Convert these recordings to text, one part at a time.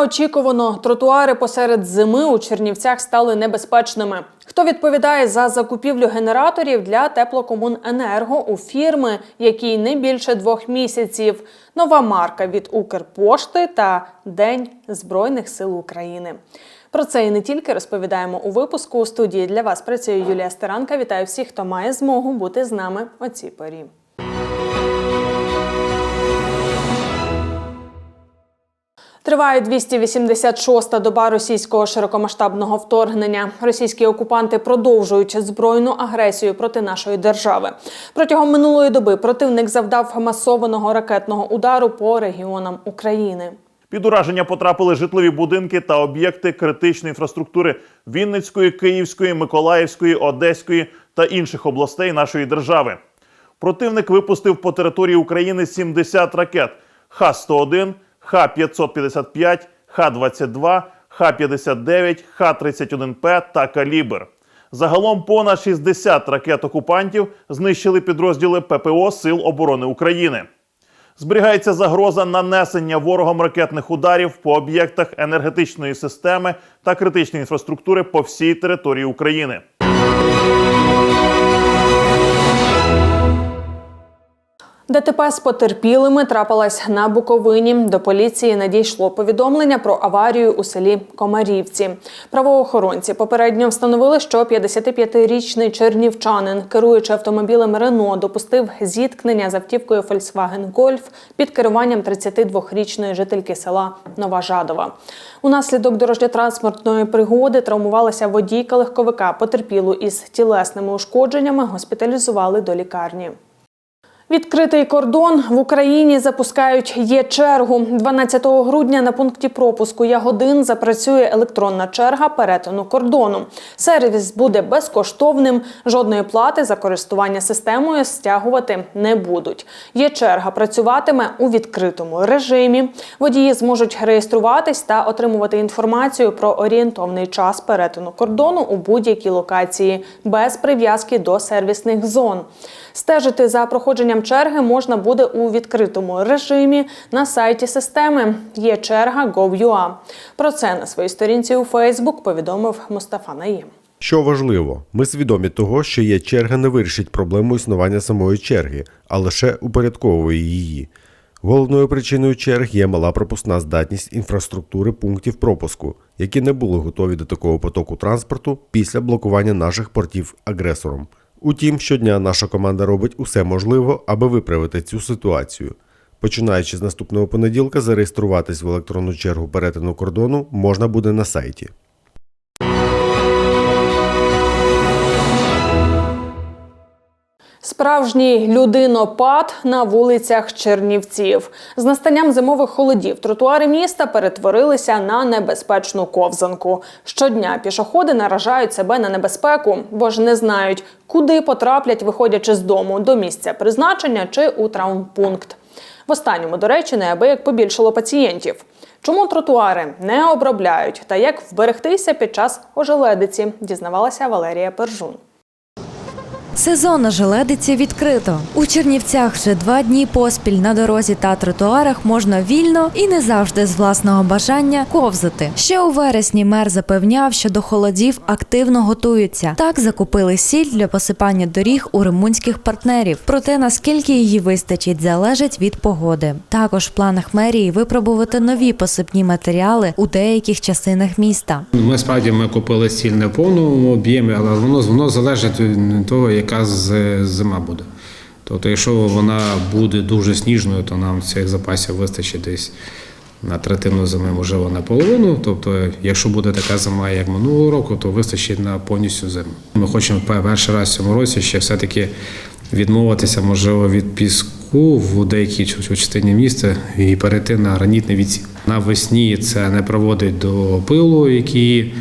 Неочікувано тротуари посеред зими у Чернівцях стали небезпечними? Хто відповідає за закупівлю генераторів для теплокомуненерго у фірми, якій не більше двох місяців? Нова марка від Укрпошти та День Збройних сил України. Про це і не тільки розповідаємо у випуску. У студії для вас працює Юлія Стеранка. Вітаю всіх, хто має змогу бути з нами о цій порі. Триває 286-та доба російського широкомасштабного вторгнення. Російські окупанти продовжують збройну агресію проти нашої держави. Протягом минулої доби противник завдав масованого ракетного удару по регіонам України. Під ураження потрапили житлові будинки та об'єкти критичної інфраструктури Вінницької, Київської, Миколаївської, Одеської та інших областей нашої держави. Противник випустив по території України 70 ракет Х-101, Х-555, Х-22, Х-59, Х-31П та «Калібр». Загалом понад 60 ракет окупантів знищили підрозділи ППО Сил оборони України. Зберігається загроза нанесення ворогом ракетних ударів по об'єктах енергетичної системи та критичної інфраструктури по всій території України. ДТП з потерпілими трапилась на Буковині. До поліції надійшло повідомлення про аварію у селі Комарівці. Правоохоронці попередньо встановили, що 55-річний чернівчанин, керуючи автомобілем Рено, допустив зіткнення з автівкою Volkswagen Golf під керуванням 32-річної жительки села Нова Жадова. Унаслідок дорожньо-транспортної пригоди травмувалася водійка легковика. Потерпілу із тілесними ушкодженнями госпіталізували до лікарні. Відкритий кордон в Україні запускають є чергу. 12 грудня на пункті пропуску Ягодин запрацює електронна черга перетину кордону. Сервіс буде безкоштовним. Жодної плати за користування системою стягувати не будуть. Є черга працюватиме у відкритому режимі. Водії зможуть реєструватись та отримувати інформацію про орієнтовний час перетину кордону у будь-якій локації без прив'язки до сервісних зон. Стежити за проходженням черги можна буде у відкритому режимі на сайті системи. Є черга Gov.ua. Про це на своїй сторінці у Facebook повідомив Мустафа Наїм. Що важливо, ми свідомі того, що є черга не вирішить проблему існування самої черги, а лише упорядковує її. Головною причиною черг є мала пропускна здатність інфраструктури пунктів пропуску, які не були готові до такого потоку транспорту після блокування наших портів агресором. Утім, щодня наша команда робить усе можливе, аби виправити цю ситуацію. Починаючи з наступного понеділка, зареєструватись в електронну чергу перетину кордону можна буде на сайті. Справжній людинопад на вулицях Чернівців. З настанням зимових холодів тротуари міста перетворилися на небезпечну ковзанку. Щодня пішоходи наражають себе на небезпеку, бо ж не знають, куди потраплять, виходячи з дому до місця призначення чи у травмпункт. В останньому, до речі, неабияк побільшало пацієнтів. Чому тротуари не обробляють та як вберегтися під час ожеледиці, дізнавалася Валерія Пержун. Сезон на желедиці відкрито. У Чернівцях вже два дні поспіль на дорозі та тротуарах можна вільно і не завжди з власного бажання ковзати. Ще у вересні мер запевняв, що до холодів активно готуються. Так закупили сіль для посипання доріг у римунських партнерів. Проте наскільки її вистачить, залежить від погоди. Також в планах мерії випробувати нові посипні матеріали у деяких частинах міста. Ми справді ми купили сіль не в повному об'ємі, але воно воно залежить від того, яка зима буде. Тобто, якщо вона буде дуже сніжною, то нам цих запасів вистачить десь на третину зими, можливо, на половину. Тобто, якщо буде така зима, як минулого року, то вистачить на повністю зиму. Ми хочемо перший раз в цьому році ще все-таки відмовитися, можливо, від піску в деякій частині міста і перейти на гранітний відсік. Навесні це не приводить до пилу, який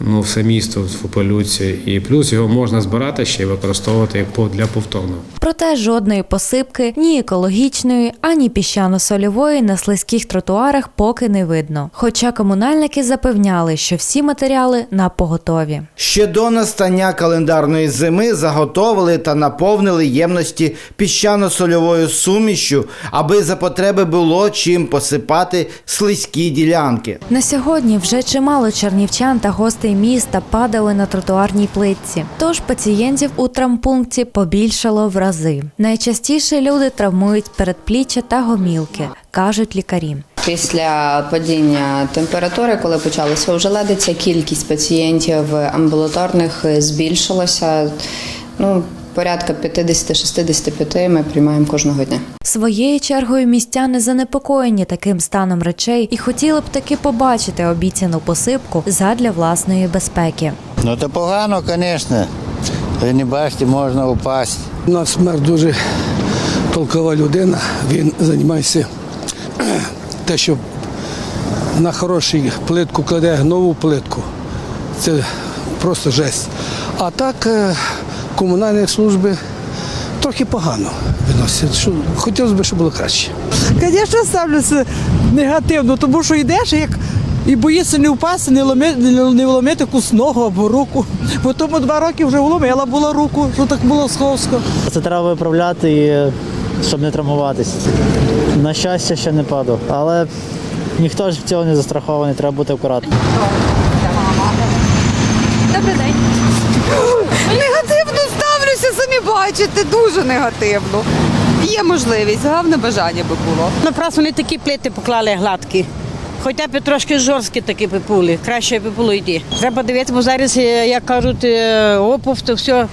ну, все місто в пилюці. І плюс його можна збирати ще й використовувати як для повторного. Проте жодної посипки, ні екологічної, ані піщано-сольової на слизьких тротуарах поки не видно. Хоча комунальники запевняли, що всі матеріали на поготові. Ще до настання календарної зими заготовили та наповнили ємності піщано-сольовою сумішю, аби за потреби було чим посипати слизькі ділянки. На сьогодні вже чимало чернівчан та гостей міста падали на тротуарній плитці. Тож пацієнтів у травмпункті побільшало в рази. Найчастіше люди травмують передпліччя та гомілки, кажуть лікарі. Після падіння температури, коли почалася ожеледиця, кількість пацієнтів амбулаторних збільшилася. Ну, порядка 50-65 ми приймаємо кожного дня. Своєю чергою містяни занепокоєні таким станом речей і хотіли б таки побачити обіцяну посипку задля власної безпеки. Ну то погано, звісно. Ви не бачите, можна впасти. У нас мер дуже толкова людина. Він займається те, що на хорошу плитку кладе нову плитку. Це просто жесть. А так е, комунальні служби трохи погано виносять. Хотілося б, щоб було краще. Звісно, ставлюся негативно, тому що йдеш як і боїшся не впасти, не ломити, не вломити якусь ногу або руку. Бо тому два роки вже вломила була руку, що так було сховсько. Це треба виправляти, і, щоб не травмуватись. На щастя, ще не падав. Але ніхто ж в цього не застрахований, треба бути акуратним. Негативно бачите, дуже негативно. Є можливість, головне бажання би було. Напрасно не такі плити поклали гладкі. Хоча б трошки жорсткі такі пипули, краще би було йти. Треба дивитися, бо зараз, е, як кажуть, опов, то все е,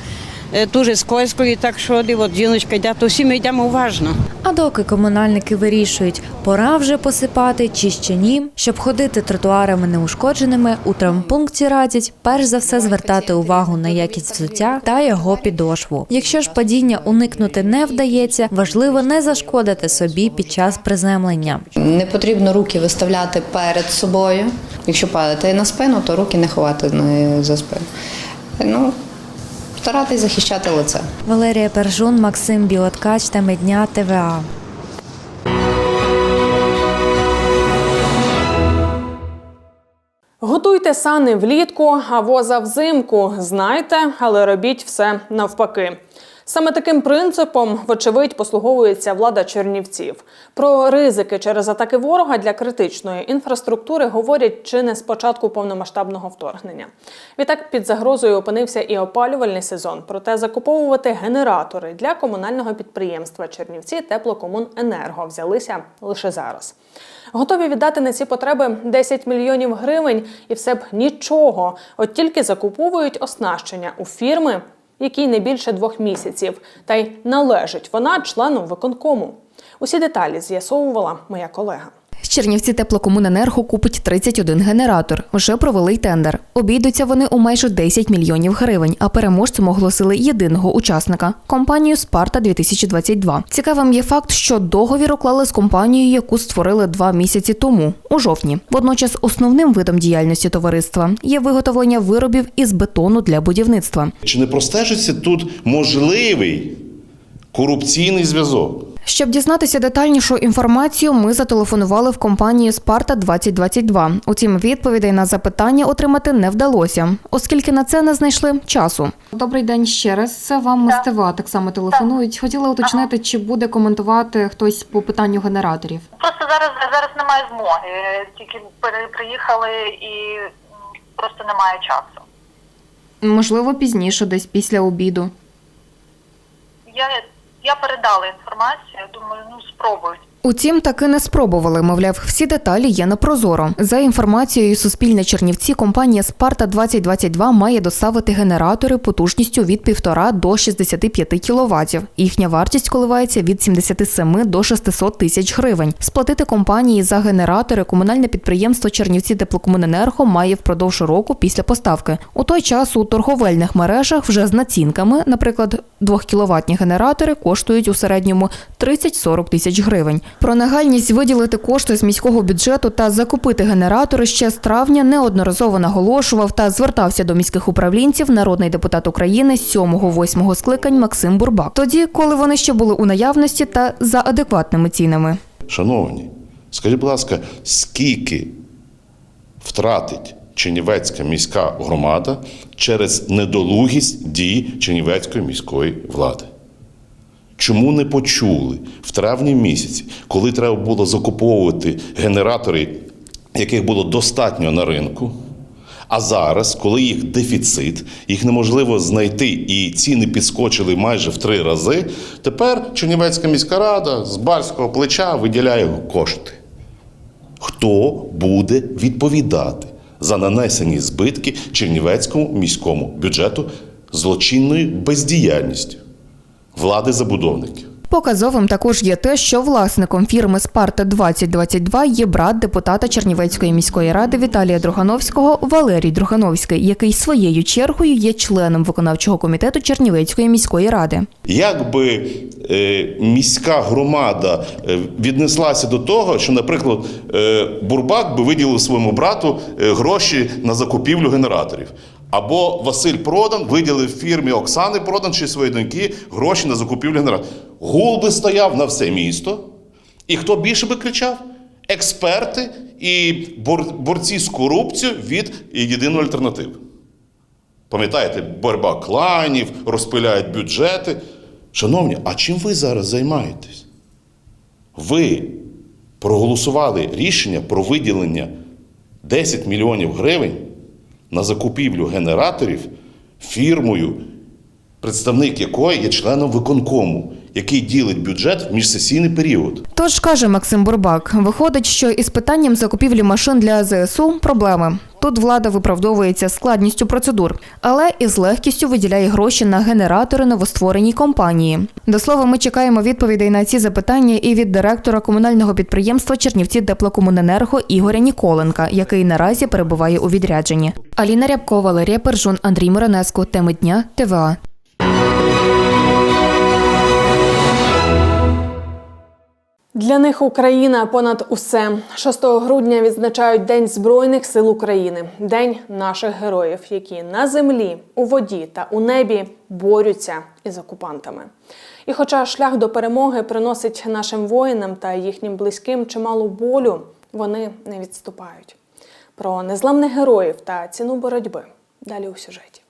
дуже скользко, і так що от жіночка йде, то всі ми йдемо уважно. А доки комунальники вирішують, пора вже посипати чи ще ні, щоб ходити тротуарами неушкодженими, у травмпункті радять перш за все звертати увагу на якість взуття та його підошву. Якщо ж падіння уникнути не вдається, важливо не зашкодити собі під час приземлення. Не потрібно руки виставляти перед собою. Якщо падати на спину, то руки не ховати за спину. Ну, старатись захищати лице. Валерія Пержун, Максим Білоткач та Медня ТВА. Готуйте сани влітку, а воза взимку. Знайте, але робіть все навпаки. Саме таким принципом, вочевидь, послуговується влада Чернівців. Про ризики через атаки ворога для критичної інфраструктури говорять чи не з початку повномасштабного вторгнення. Відтак під загрозою опинився і опалювальний сезон. Проте закуповувати генератори для комунального підприємства Чернівці Теплокомуненерго взялися лише зараз. Готові віддати на ці потреби 10 мільйонів гривень, і все б нічого. От тільки закуповують оснащення у фірми, якій не більше двох місяців, та й належить вона члену виконкому. Усі деталі з'ясовувала моя колега. Чернівці теплокомуненерго купить 31 генератор. Вже провели й тендер. Обійдуться вони у майже 10 мільйонів гривень, а переможцем оголосили єдиного учасника компанію Спарта 2022 Цікавим є факт, що договір уклали з компанією, яку створили два місяці тому, у жовтні. Водночас основним видом діяльності товариства є виготовлення виробів із бетону для будівництва. Чи не простежиться тут можливий корупційний зв'язок? Щоб дізнатися детальнішу інформацію, ми зателефонували в компанію Спарта 2022 Утім, відповідей на запитання отримати не вдалося, оскільки на це не знайшли часу. Добрий день ще раз. Це вам Мостива так само телефонують. Хотіла уточнити, чи буде коментувати хтось по питанню генераторів. Просто зараз зараз немає змоги. Тільки приїхали і просто немає часу. Можливо, пізніше, десь після обіду. Я, я передала інформацію, думаю, ну спробують. Утім, таки не спробували. Мовляв, всі деталі є на прозоро. За інформацією Суспільне Чернівці, компанія Спарта 2022 має доставити генератори потужністю від 1,5 до 65 кВт. Їхня вартість коливається від 77 до 600 тисяч гривень. Сплатити компанії за генератори комунальне підприємство Чернівці Теплокомуненерго має впродовж року після поставки. У той час у торговельних мережах вже з націнками, наприклад, 2 кВт генератори коштують у середньому 30-40 тисяч гривень. Про нагальність виділити кошти з міського бюджету та закупити генератори ще з травня неодноразово наголошував та звертався до міських управлінців народний депутат України 7-8 скликань Максим Бурбак. Тоді, коли вони ще були у наявності та за адекватними цінами. Шановні, скажіть, будь ласка, скільки втратить Чернівецька міська громада через недолугість дій Чернівецької міської влади? Чому не почули в травні місяці, коли треба було закуповувати генератори, яких було достатньо на ринку? А зараз, коли їх дефіцит, їх неможливо знайти і ціни підскочили майже в три рази, тепер Чернівецька міська рада з барського плеча виділяє кошти. Хто буде відповідати за нанесені збитки Чернівецькому міському бюджету злочинною бездіяльністю влади забудовників? Показовим також є те, що власником фірми Спарта 2022 є брат депутата Чернівецької міської ради Віталія Другановського Валерій Другановський, який своєю чергою є членом виконавчого комітету Чернівецької міської ради. Якби е, міська громада е, віднеслася до того, що, наприклад, е, Бурбак би виділив своєму брату гроші на закупівлю генераторів. Або Василь Продан виділив фірмі Оксани Продан чи своєї доньки гроші на закупівлю генераторів. Гул би стояв на все місто. І хто більше би кричав? Експерти і бор- борці з корупцією від єдиної альтернативи. Пам'ятаєте, боротьба кланів, розпиляють бюджети. Шановні, а чим ви зараз займаєтесь? Ви проголосували рішення про виділення 10 мільйонів гривень на закупівлю генераторів фірмою, представник якої є членом виконкому, який ділить бюджет в міжсесійний період. Тож каже Максим Бурбак, виходить, що із питанням закупівлі машин для ЗСУ проблеми. Тут влада виправдовується складністю процедур, але і з легкістю виділяє гроші на генератори новоствореній компанії. До слова, ми чекаємо відповідей на ці запитання і від директора комунального підприємства Чернівці Теплокомуненерго Ігоря Ніколенка, який наразі перебуває у відрядженні. Аліна Рябкова, Валерія Пержун, Андрій Миронеско. Теми дня ТВА. Для них Україна понад усе 6 грудня відзначають День Збройних сил України, день наших героїв, які на землі, у воді та у небі борються із окупантами. І хоча шлях до перемоги приносить нашим воїнам та їхнім близьким чимало болю, вони не відступають. Про незламних героїв та ціну боротьби далі у сюжеті.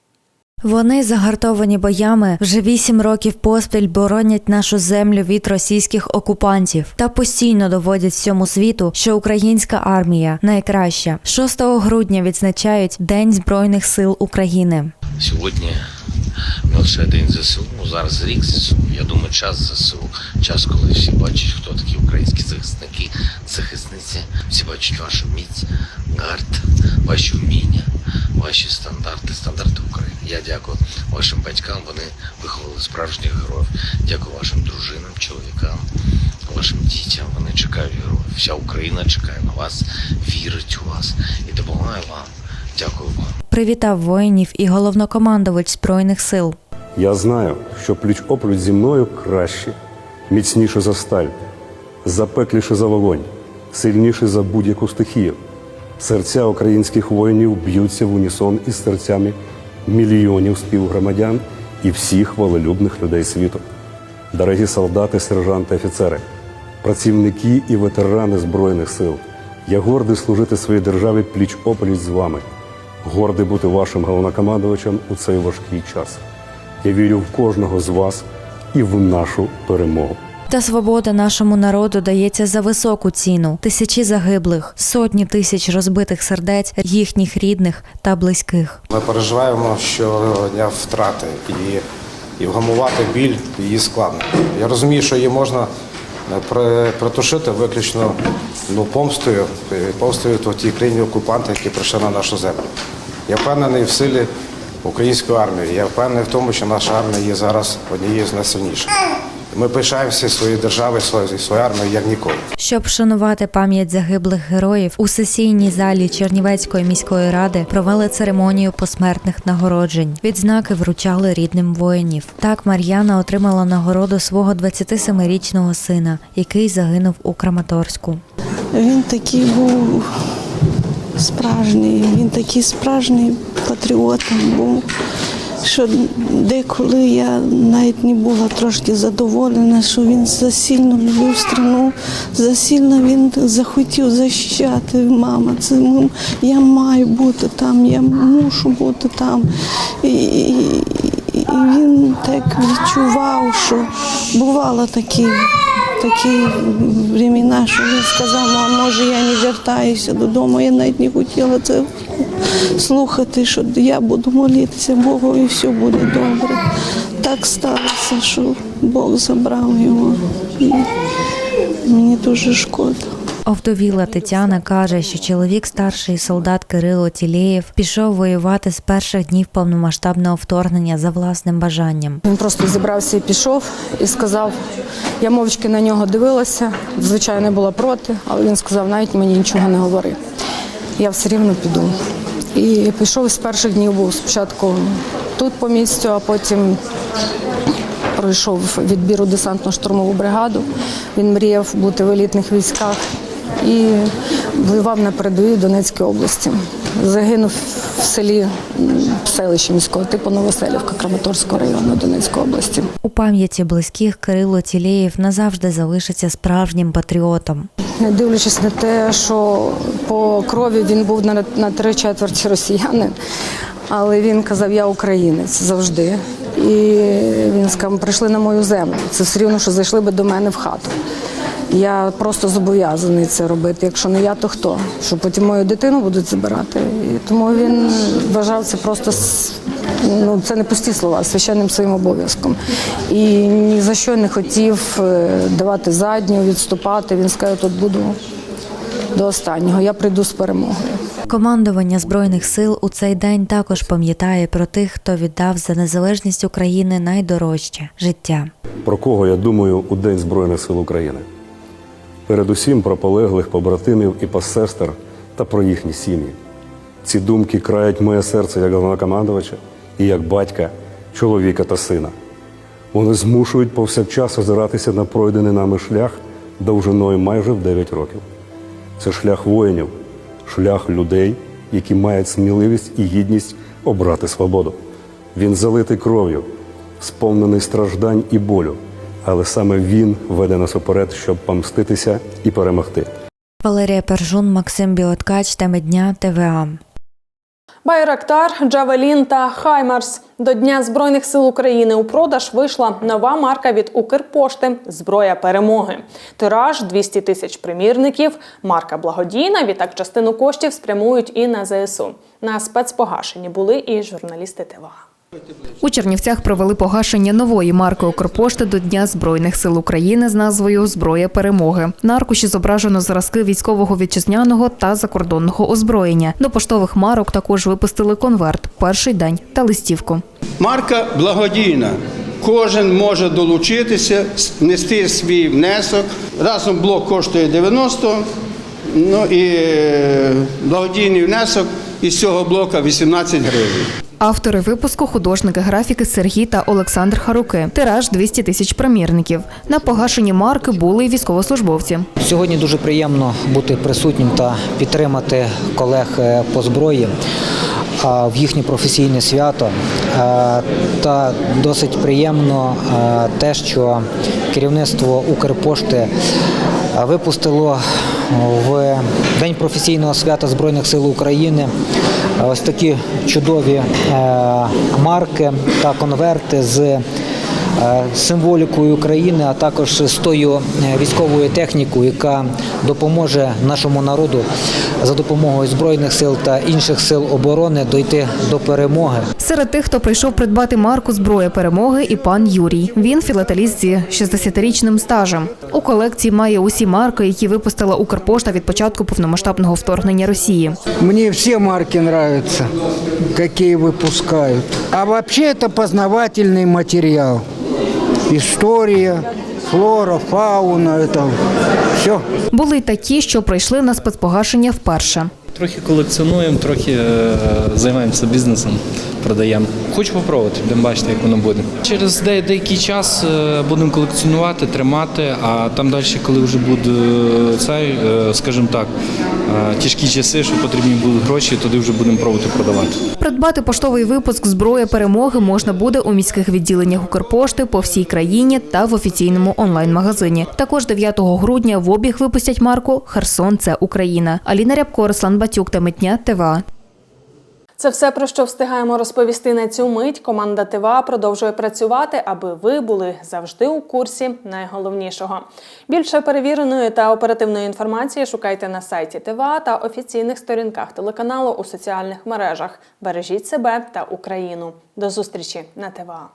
Вони загартовані боями вже вісім років поспіль боронять нашу землю від російських окупантів та постійно доводять всьому світу, що українська армія найкраща. 6 грудня відзначають День Збройних сил України. Сьогодні лише день ЗСУ, ну, зараз рік ЗСУ. Я думаю, час ЗСУ. Час, коли всі бачать, хто такі українські захисники, захисниці. Всі бачать вашу міць, гард, ваші вміння, ваші стандарти, стандарти України. Я дякую вашим батькам. Вони виховали справжніх героїв. Дякую вашим дружинам, чоловікам, вашим дітям. Вони чекають героїв. Вся Україна чекає на вас, вірить у вас і допомагає вам. Дякую вам. Привітав воїнів і головнокомандувач збройних сил. Я знаю, що пліч опліч зі мною краще, міцніше за сталь, запекліше за вогонь, сильніше за будь-яку стихію. Серця українських воїнів б'ються в унісон із серцями мільйонів співгромадян і всіх волелюбних людей світу. Дорогі солдати, сержанти, офіцери, працівники і ветерани Збройних сил. Я гордий служити своїй державі пліч опліч з вами, гордий бути вашим головнокомандувачем у цей важкий час. Я вірю в кожного з вас і в нашу перемогу. Та свобода нашому народу дається за високу ціну: тисячі загиблих, сотні тисяч розбитих сердець, їхніх рідних та близьких. Ми переживаємо щодня втрати і, і вгамувати біль її складно. Я розумію, що її можна при- притушити виключно ну, помстою, е, помстою то тій країні окупанта, які прийшли на нашу землю. Я впевнений в силі української армії. Я впевнений в тому, що наша армія є зараз однією з найсильніших. Ми пишаємося своєю державою, своєю своєю армією як ніколи. Щоб вшанувати пам'ять загиблих героїв, у сесійній залі Чернівецької міської ради провели церемонію посмертних нагороджень. Відзнаки вручали рідним воїнів. Так Мар'яна отримала нагороду свого 27-річного сина, який загинув у Краматорську. Він такий був справжній, він такий справжній патріот був, що деколи я навіть не була трошки задоволена, що він засильно любив страну, засильно він захотів захищати мама. Це м- я маю бути там, я мушу бути там. І, і, і він так відчував, що бувало такі такі времена, що він сказав, «Ну, а може я не вертаюся додому. Я навіть не хотіла це слухати, що я буду молитися Богу і все буде добре. Так сталося, що Бог забрав його. І мені дуже шкода. Овдовіла Тетяна каже, що чоловік старший солдат Кирило Тілєєв пішов воювати з перших днів повномасштабного вторгнення за власним бажанням. Він просто зібрався і пішов і сказав. Я мовчки на нього дивилася, звичайно, була проти, але він сказав, навіть мені нічого не говори. Я все рівно піду. І пішов з перших днів, був спочатку тут по місцю, а потім пройшов відбір у десантно-штурмову бригаду. Він мріяв бути в елітних військах і воював на передовій в Донецькій області. Загинув в селі в селищі міського типу Новоселівка Краматорського району Донецької області. Пам'яті близьких Кирило Тілєєв назавжди залишиться справжнім патріотом. Не дивлячись на те, що по крові він був на три четверті росіянин, але він казав, я українець завжди. І він сказав, прийшли на мою землю. Це все рівно, що зайшли би до мене в хату. Я просто зобов'язаний це робити. Якщо не я, то хто? Що потім мою дитину будуть забирати. І тому він вважав це просто ну, це не пусті слова, священним своїм обов'язком. І ні за що не хотів е, давати задню, відступати. Він сказав, тут буду до останнього. Я прийду з перемогою. Командування збройних сил у цей день також пам'ятає про тих, хто віддав за незалежність України найдорожче життя. Про кого я думаю у День Збройних сил України? Передусім про полеглих побратимів і посестер та про їхні сім'ї. Ці думки крають моє серце як головнокомандувача і як батька, чоловіка та сина. Вони змушують повсякчас озиратися на пройдений нами шлях довжиною майже в 9 років. Це шлях воїнів, шлях людей, які мають сміливість і гідність обрати свободу. Він залитий кров'ю, сповнений страждань і болю, але саме він веде нас уперед, щоб помститися і перемогти. Валерія Пержун, Максим Біоткач, теми дня ТВА. Байрактар, Джавелін та Хаймарс. До Дня Збройних сил України у продаж вийшла нова марка від Укрпошти Зброя перемоги. Тираж 200 тисяч примірників. Марка благодійна. Відтак частину коштів спрямують і на ЗСУ. На спецпогашенні були і журналісти ТВА. У Чернівцях провели погашення нової марки Укрпошти до Дня Збройних сил України з назвою Зброя перемоги. На аркуші зображено зразки військового вітчизняного та закордонного озброєння. До поштових марок також випустили конверт, перший день та листівку. Марка благодійна. Кожен може долучитися, нести свій внесок. Разом блок коштує 90, ну і е, благодійний внесок із цього блока 18 гривень. Автори випуску художники графіки Сергій та Олександр Харуки. Тираж 200 тисяч примірників. На погашенні марки були й військовослужбовці. Сьогодні дуже приємно бути присутнім та підтримати колег е, по зброї в їхнє професійне свято. Е, Та досить приємно е, те, що керівництво Укрпошти випустило в День професійного свята Збройних сил України. Ось такі чудові е, марки та конверти з е, символікою України, а також з тою е, військовою технікою, яка допоможе нашому народу за допомогою збройних сил та інших сил оборони дойти до перемоги. Серед тих, хто прийшов придбати марку Зброя перемоги, і пан Юрій. Він філателіст зі 60-річним стажем. У колекції має усі марки, які випустила Укрпошта від початку повномасштабного вторгнення Росії. Мне все марки нравятся, какие выпускают. А вообще это познавательный материал. история, флора, фауна, это все. Були й такі, що прийшли на спецпогашення вперше. Трохи колекціонуємо, трохи е, займаємося бізнесом, продаємо. Хочу попробувати, будемо бачити, як воно буде. Через деякий час е, будемо колекціонувати, тримати, а там далі, коли вже буде е, цей, е, скажімо так, тяжкі часи, що потрібні будуть гроші, тоді вже будемо пробувати продавати. Придбати поштовий випуск зброя перемоги можна буде у міських відділеннях Укрпошти по всій країні та в офіційному онлайн-магазині. Також 9 грудня в обіг випустять марку Херсон це Україна. Аліна Рябко, Руслан Батюк та Митня ТВА. Це все про що встигаємо розповісти на цю мить. Команда ТВА продовжує працювати, аби ви були завжди у курсі найголовнішого. Більше перевіреної та оперативної інформації шукайте на сайті ТВА та офіційних сторінках телеканалу у соціальних мережах. Бережіть себе та Україну. До зустрічі на ТВА.